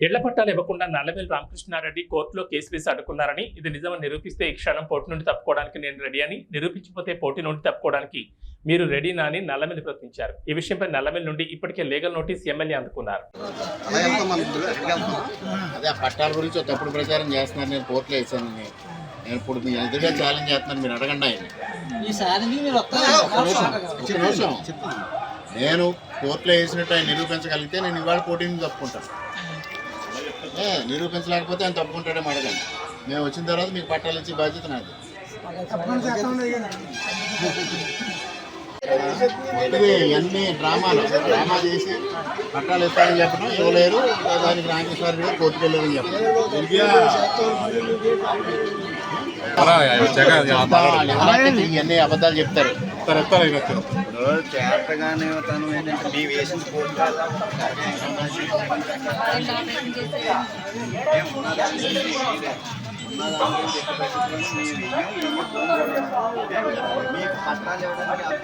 ఇళ్ళ పట్టాలు ఇవ్వకుండా నల్లవేలు రామకృష్ణారెడ్డి కోర్టులో కేసు వేసి అడ్డుకున్నారని ఇది నిజమని నిరూపిస్తే ఈ క్షణం పోటీ నుండి తప్పుకోవడానికి నేను రెడీ అని నిరూపించకపోతే పోటీ నుండి తప్పుకోవడానికి మీరు రెడీనా అని నల్లమల్లి ప్రశ్నించారు. ఈ విషయంపై నల్లమల్లి నుండి ఇప్పటికే లీగల్ నోటీస్ ఎమ్మెల్యే అందుకున్నారు. అదే పట్టాల గురించి తప్పుడు ప్రచారం చేస్తున్నారు. నేను కోర్టులో వేసాను నేను ఇప్పుడు మీ ఎదురుగా ఛాలెంజ్ చేస్తున్నాను మీరు అడగండి ఆయన నేను కోర్టులో వేసినట్టు ఆయన నిరూపించగలిగితే నేను ఇవాళ పోటీని తప్పుకుంటాను. నిరూపించలేకపోతే ఆయన తప్పుకుంటాడేమో అడగండి మేము వచ్చిన తర్వాత మీకు పట్టాలు ఇచ్చే బాధ్యత నాది ఇది ఇవన్నీ డ్రామాలు డ్రామా చేసి పట్టాలు ఇస్తారని చెప్పడం ఇవ్వలేరు దానికి రామకృష్ణ గారు కోర్టుకు వెళ్ళారని చెప్పడం ఇవన్నీ అబద్ధాలు చెప్తారు ఇప్పుడు చేతగానే తను ఏంటంటే మీ వేసిన మీకు ఇవ్వడానికి